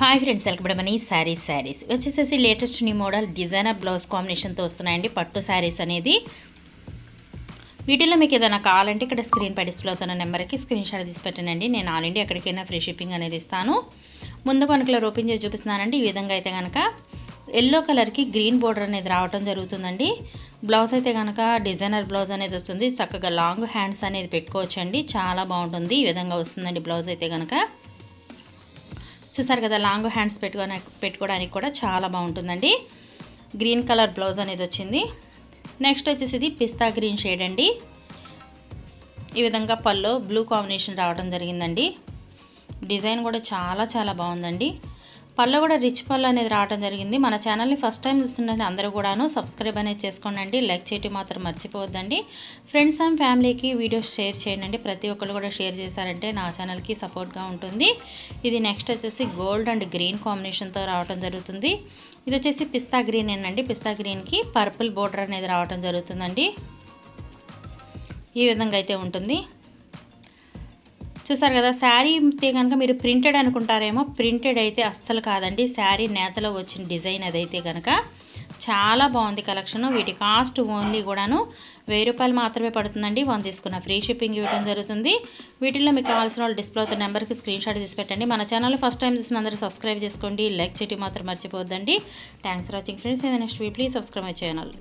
Hi friends welcome ఈ saris saris వచ్చేసేసి latest new model designer blouse కాంబినేషన్తో వస్తున్నాయండి. పట్టు శారీస్ అనేది. వీటిలో మీకు ఏదైనా కావాలంటే ఇక్కడ స్క్రీన్ పై డిస్ప్లే అవుతున్న నెంబర్కి స్క్రీన్ షాట్ తీసి పెట్టండి నేను ఆల్ ఇండియా ఎక్కడికైనా ఫ్రీ షిప్పింగ్ అనేది ఇస్తాను. ముందు కనుక ఓపెన్ చేసి చూపిస్తున్నానండి. ఈ విధంగా అయితే కనుక ఎల్లో కలర్కి గ్రీన్ బోర్డర్ అనేది రావటం జరుగుతుందండి. బ్లౌజ్ అయితే కనుక డిజైనర్ బ్లౌజ్ అనేది వస్తుంది. చక్కగా లాంగ్ హ్యాండ్స్ అనేది పెట్టుకోవచ్చండి. చాలా బాగుంటుంది. ఈ విధంగా వస్తుందండి బ్లౌజ్ అయితే కనుక చూసారు కదా లాంగ్ హ్యాండ్స్ పెట్టుకోవడానికి పెట్టుకోవడానికి కూడా చాలా బాగుంటుందండి. గ్రీన్ కలర్ బ్లౌజ్ అనేది వచ్చింది. నెక్స్ట్ వచ్చేసి ఇది పిస్తా గ్రీన్ షేడ్ అండి. ఈ విధంగా పళ్ళు బ్లూ కాంబినేషన్ రావడం జరిగిందండి. డిజైన్ కూడా చాలా చాలా బాగుందండి. పళ్ళు కూడా రిచ్ పళ్ళు అనేది రావడం జరిగింది. మన ఛానల్ని ఫస్ట్ టైం చూస్తుండండి అందరూ కూడాను సబ్స్క్రైబ్ అనేది చేసుకోండి లైక్ చేయటం మాత్రం మర్చిపోవద్దండి. ఫ్రెండ్స్ అండ్ ఫ్యామిలీకి వీడియోస్ షేర్ చేయండి. ప్రతి ఒక్కరు కూడా షేర్ చేశారంటే నా ఛానల్కి సపోర్ట్గా ఉంటుంది. ఇది నెక్స్ట్ వచ్చేసి గోల్డ్ అండ్ గ్రీన్ కాంబినేషన్తో రావడం జరుగుతుంది. ఇది వచ్చేసి పిస్తా గ్రీన్ ఏనండి. పిస్తా గ్రీన్కి పర్పుల్ బోర్డర్ అనేది రావడం జరుగుతుందండి. ఈ విధంగా అయితే ఉంటుంది. చూసారు కదా శారీ అయితే కనుక మీరు ప్రింటెడ్ అనుకుంటారేమో ప్రింటెడ్ అయితే అస్సలు కాదండి. శారీ నేతలో వచ్చిన డిజైన్ అదైతే కనుక చాలా బాగుంది కలెక్షన్. వీటి కాస్ట్ ఓన్లీ కూడాను వెయ్యి రూపాయలు మాత్రమే పడుతుందండి. వన్ తీసుకున్న ఫ్రీ షిప్పింగ్ ఇవ్వడం జరుగుతుంది. వీటిల్లో మీకు కావాల్సిన వాళ్ళు డిస్ప్లే అవుతున్న నెంబర్కి స్క్రీన్ షాట్ తీసి పెట్టండి. మన ఛానల్ ఫస్ట్ టైం చూసిన అందరూ సబ్స్క్రైబ్ చేసుకోండి. లైక్ చేయటం మాత్రం మర్చిపోద్దండి thanks for watching friends. Next we please subscribe my channel.